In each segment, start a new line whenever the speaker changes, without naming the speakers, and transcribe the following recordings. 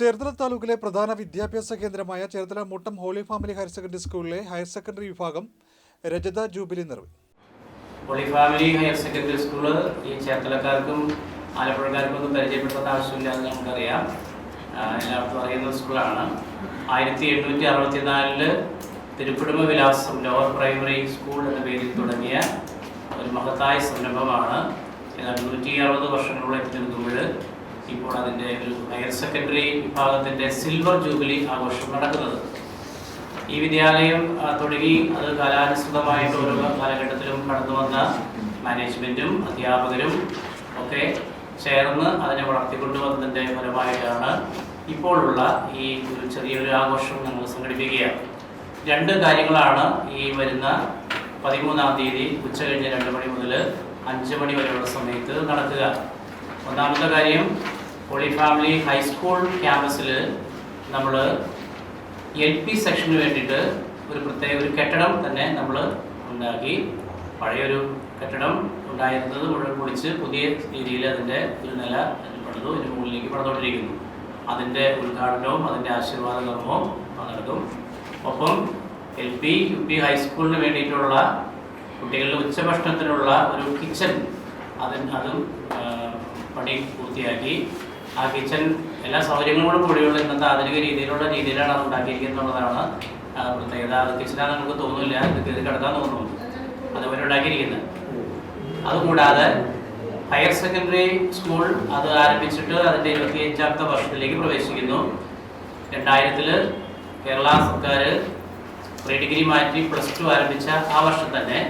ചേർത്തല താലൂക്കിലെ പ്രധാന വിദ്യാഭ്യാസ കേന്ദ്രമായ Cherthala Muttam holy family higher secondary സ്കൂളിലെ ഹയർ സെക്കൻഡറി വിഭാഗം രജത ജൂബിലി നിർവഹിച്ചു.
Holy family higher secondary school ഈ ചേർത്തലക്കാർക്കും ആലപ്പുഴക്കാർക്കും ഒന്നും പരിചയപ്പെടുത്താത്ത ആവശ്യമില്ല എന്ന് നമുക്കറിയാം എല്ലാവർക്കും അറിയുന്ന സ്കൂളാണ്. ആയിരത്തി എണ്ണൂറ്റി അറുപത്തിനാലിൽ തിരുക്കുടുംബ വിലാസം ലോവർ പ്രൈമറി സ്കൂൾ എന്ന പേരിൽ തുടങ്ങിയ ഒരു മഹത്തായ സംരംഭമാണ്. നൂറ്റി അറുപത് വർഷങ്ങളോളം എത്തി ഇപ്പോൾ അതിന്റെ ഒരു ഹയർ സെക്കൻഡറി വിഭാഗത്തിന്റെ സിൽവർ ജൂബിലി ആഘോഷം നടക്കുന്നത്. ഈ വിദ്യാലയം തുടങ്ങി. അത് കാലാനുസൃതമായിട്ട് ഓരോ കാലഘട്ടത്തിലും കടന്നു വന്ന മാനേജ്മെന്റും അധ്യാപകരും ഒക്കെ ചേർന്ന് അതിനെ വളർത്തിക്കൊണ്ടുവന്നതിന്റെ ഫലമായിട്ടാണ് ഇപ്പോഴുള്ള ഈ ഒരു ചെറിയൊരു ആഘോഷം ഞങ്ങൾ സംഘടിപ്പിക്കുകയാണ്. രണ്ട് കാര്യങ്ങളാണ് ഈ വരുന്ന പതിമൂന്നാം തീയതി ഉച്ച കഴിഞ്ഞ് രണ്ട് മണി മുതൽ അഞ്ച് മണി വരെയുള്ള സമയത്ത് നടക്കുക. ഒന്നാമത്തെ കാര്യം പോളി ഫാമിലി ഹൈസ്കൂൾ ക്യാമ്പസിൽ നമ്മൾ എൽ പി സെക്ഷന് വേണ്ടിയിട്ട് ഒരു പ്രത്യേക ഒരു കെട്ടിടം തന്നെ നമ്മൾ ഉണ്ടാക്കി. പഴയൊരു കെട്ടിടം ഉണ്ടായിരുന്നത് മുഴുവൻ പൊളിച്ച് പുതിയ രീതിയിൽ അതിന്റെ ഒരു നില പണിതു. അതിന് മുകളിലേക്ക് പണിതുകൊണ്ടിരിക്കുന്നു അതിന്റെ ഉദ്ഘാടനവും അതിന്റെ ആശീർവാദ കർമ്മവും നടക്കും. ഒപ്പം എൽ പി യു പി ഹൈസ്കൂളിന് വേണ്ടിയിട്ടുള്ള കുട്ടികളുടെ ഉച്ചഭക്ഷണത്തിനുള്ള ഒരു കിച്ചൺ അതിന് അതും പണി പൂർത്തിയാക്കി. ആ കിച്ചൺ എല്ലാ സൗകര്യങ്ങളോടും കൂടിയുള്ള ഇന്നത്തെ ആധുനിക രീതിയിലുള്ള രീതിയിലാണ് അത് ഉണ്ടാക്കിയിരിക്കുന്നതാണ് പ്രത്യേകത. അത് കിച്ചനാണ് നമുക്ക് തോന്നില്ല ഇത് കിടക്കാൻ തോന്നുന്നു. അതുപോലെ ഉണ്ടാക്കിയിരിക്കുന്നത്. അതുകൂടാതെ ഹയർ സെക്കൻഡറി സ്കൂൾ അത് ആരംഭിച്ചിട്ട് അതിന്റെ ഇരുപത്തിയഞ്ചാമത്തെ വർഷത്തിലേക്ക് പ്രവേശിക്കുന്നു. രണ്ടായിരത്തിൽ കേരള സർക്കാർ പ്രീ ഡിഗ്രി മാറ്റി പ്ലസ് ടു ആരംഭിച്ച ആ വർഷം തന്നെ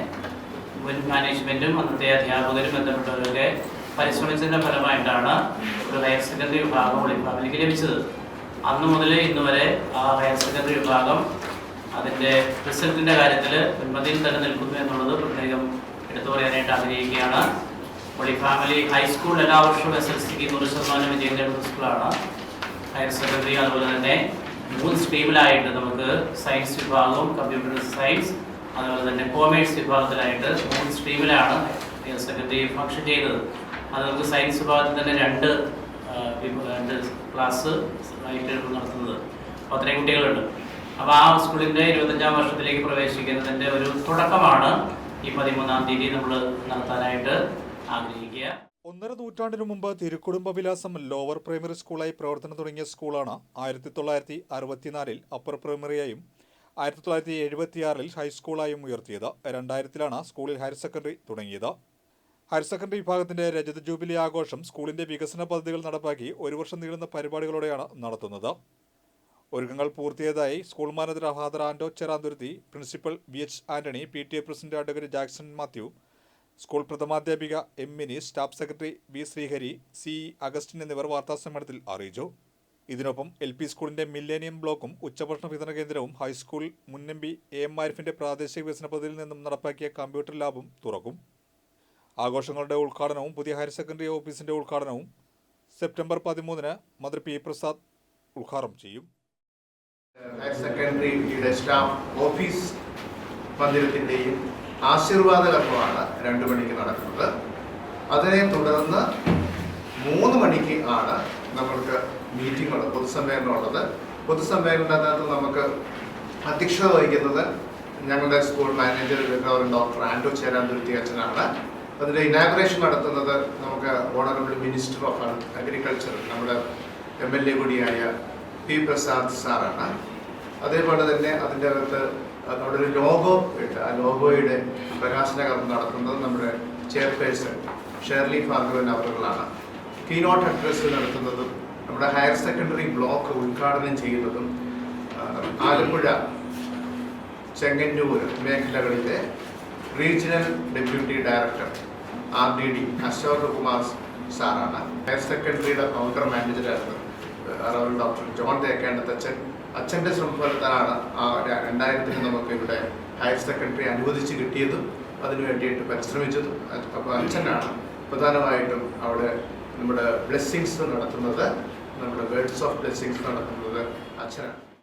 മുൻ മാനേജ്മെന്റും അന്നത്തെ അധ്യാപകരും ബന്ധപ്പെട്ടവരൊക്കെ പരിശ്രമിച്ചതിന്റെ ഫലമായിട്ടാണ് ഒരു ഹയർ സെക്കൻഡറി വിഭാഗം ഒളി ലഭിച്ചത്. അന്ന് മുതൽ ഇന്ന് വരെ ആ ഹയർ സെക്കൻഡറി വിഭാഗം അതിന്റെ റിസൾട്ടിന്റെ കാര്യത്തിൽ ഉന്നതിയിൽ തന്നെ നിൽക്കുന്നു എന്നുള്ളത് പ്രത്യേകം എടുത്തു പറയാനായിട്ട് ആഗ്രഹിക്കുകയാണ്. ഒളി ഫാമിലി ഹൈസ്കൂൾ എല്ലാ വർഷവും എസ് എൽ സിക്ക് നൂറ് ശതമാനം വിജയം സ്കൂളാണ് ഹയർ സെക്കൻഡറി അതുപോലെ തന്നെ മൂന്ന് സ്ട്രീമിലായിട്ട് നമുക്ക് സയൻസ് വിഭാഗവും കമ്പ്യൂട്ടർ സയൻസ് അതുപോലെ തന്നെ കോമേഴ്സ് വിഭാഗത്തിലായിട്ട് മൂന്ന് സ്ട്രീമിലാണ് ഹയർ സെക്കൻഡറി ഫംഗ്ഷൻ ചെയ്യുന്നത്. അത് നമുക്ക് സയൻസ് വിഭാഗത്തിൽ തന്നെ രണ്ട് രണ്ട് ക്ലാസ് ആയിട്ട് നടത്തുന്നത്. അപ്പോൾ അത്രയും കുട്ടികളുണ്ട്. അപ്പോൾ ആ സ്കൂളിന്റെ ഇരുപത്തഞ്ചാം വർഷത്തിലേക്ക് പ്രവേശിക്കുന്നതിന്റെ ഒരു തുടക്കമാണ് ഈ പതിമൂന്നാം തീയതി നമ്മൾ നടത്താനായിട്ട് ആഗ്രഹിക്കുക.
ഒന്നര നൂറ്റാണ്ടിനു മുമ്പ് തിരുക്കുടുംബ വിലാസം ലോവർ പ്രൈമറി സ്കൂളായി പ്രവർത്തനം തുടങ്ങിയ സ്കൂളാണ് ആയിരത്തി തൊള്ളായിരത്തി അറുപത്തിനാലിൽ അപ്പർ പ്രൈമറിയായും ആയിരത്തി തൊള്ളായിരത്തി എഴുപത്തിയാറിൽ ഹൈസ്കൂളായും ഉയർത്തിയത്. രണ്ടായിരത്തിലാണ് സ്കൂളിൽ ഹയർ സെക്കൻഡറി തുടങ്ങിയത്. ഹയർ സെക്കൻഡറി വിഭാഗത്തിന്റെ രജത ജൂബിലി ആഘോഷം സ്കൂളിന്റെ വികസന പദ്ധതികൾ നടപ്പാക്കി ഒരു വർഷം നീളുന്ന പരിപാടികളോടെയാണ് നടത്തുന്നത്. ഒരുക്കങ്ങൾ പൂർത്തിയായതായി school manager father Ando Cheranthuruthy principal V H Antony P T A president advocate Jackson Mathew school പ്രഥമാധ്യാപിക M Mini staff secretary V Sreehari C Augustine എന്നിവർ വാർത്താസമ്മേളനത്തിൽ അറിയിച്ചു. ഇതിനൊപ്പം എൽ പി സ്കൂളിന്റെ മില്ലേനിയം ബ്ലോക്കും ഉച്ചഭക്ഷണ വിതരണ കേന്ദ്രവും ഹൈസ്കൂൾ മുൻ എം പി എ എം ആരിഫിന്റെ പ്രാദേശിക വികസന പദ്ധതിയിൽ നിന്നും നടപ്പാക്കിയ കമ്പ്യൂട്ടർ ലാബും തുറക്കും. ആഘോഷങ്ങളുടെ ഉദ്ഘാടനവും പുതിയ ഹയർ സെക്കൻഡറി ഓഫീസിന്റെ ഉദ്ഘാടനവും സെപ്റ്റംബർ പതിമൂന്നിന് മന്ത്രി പി പ്രസാദ് ഉദ്ഘാടനം ചെയ്യും.
ഹയർ സെക്കൻഡറിയുടെ സ്റ്റാഫ് ഓഫീസ് മന്ദിരത്തിന്റെയും ആശീർവാദ കർമ്മമാണ് രണ്ട് മണിക്ക് നടക്കുന്നത്. അതിനെ തുടർന്ന് മൂന്ന് മണിക്ക് ആണ് നമ്മൾക്ക് മീറ്റിംഗ് ഉള്ളത് പൊതുസമ്മേളനം ഉള്ളത്. പൊതുസമ്മേളനത്തിനകത്ത് നമുക്ക് അധ്യക്ഷത വഹിക്കുന്നത് ഞങ്ങളുടെ school manager doctor Ando Cheranthuruthy അച്ഛനാണ്. അതിന്റെ ഇനാഗുറേഷൻ നടത്തുന്നത് നമുക്ക് ഓണറബിൾ മിനിസ്റ്റർ ഓഫ് അഗ്രികൾച്ചർ നമ്മുടെ എം എൽ എ കൂടിയായ പി പ്രസാദ് സാറാണ്. അതേപോലെ തന്നെ അതിന്റെ അകത്ത് നമ്മുടെ ഒരു ലോഗോ ഇട്ട് ആ ലോഗോയുടെ പ്രകാശന കർമ്മം നടത്തുന്നത് നമ്മുടെ ചെയർപേഴ്സൺ ഷെർലി ഭാർഗവൻ അവറുകളാണ്. കീനോട്ട് അഡ്രസ് നടത്തുന്നതും നമ്മുടെ ഹയർ സെക്കൻഡറി ബ്ലോക്ക് ഉദ്ഘാടനം ചെയ്യുന്നതും ആലപ്പുഴ ചെങ്ങന്നൂർ മേഖലകളിലെ regional deputy director R D D Ashok Kumar സാറാണ്. ഹയർ സെക്കൻഡറിയുടെ കൗണ്ടർ മാനേജറായിരുന്നു റവറൻ ഡോക്ടർ ജോൺ തേക്കേണ്ടത് അച്ഛൻ അച്ഛന്റെ ശ്രമഫലത്തിലാണ് ആ രണ്ടായിരത്തിൽ നമുക്ക് ഇവിടെ ഹയർ സെക്കൻഡറി അനുവദിച്ച് കിട്ടിയതും അതിനു വേണ്ടിയിട്ട് പരിശ്രമിച്ചതും. അപ്പോൾ അച്ഛനാണ് പ്രധാനമായിട്ടും അവിടെ നമ്മുടെ ബ്ലെസ്സിങ്സ് നടത്തുന്നത്. നമ്മുടെ വേർഡ്സ് ഓഫ് ബ്ലെസ്സിങ്സ് നടത്തുന്നത് അച്ഛനാണ്.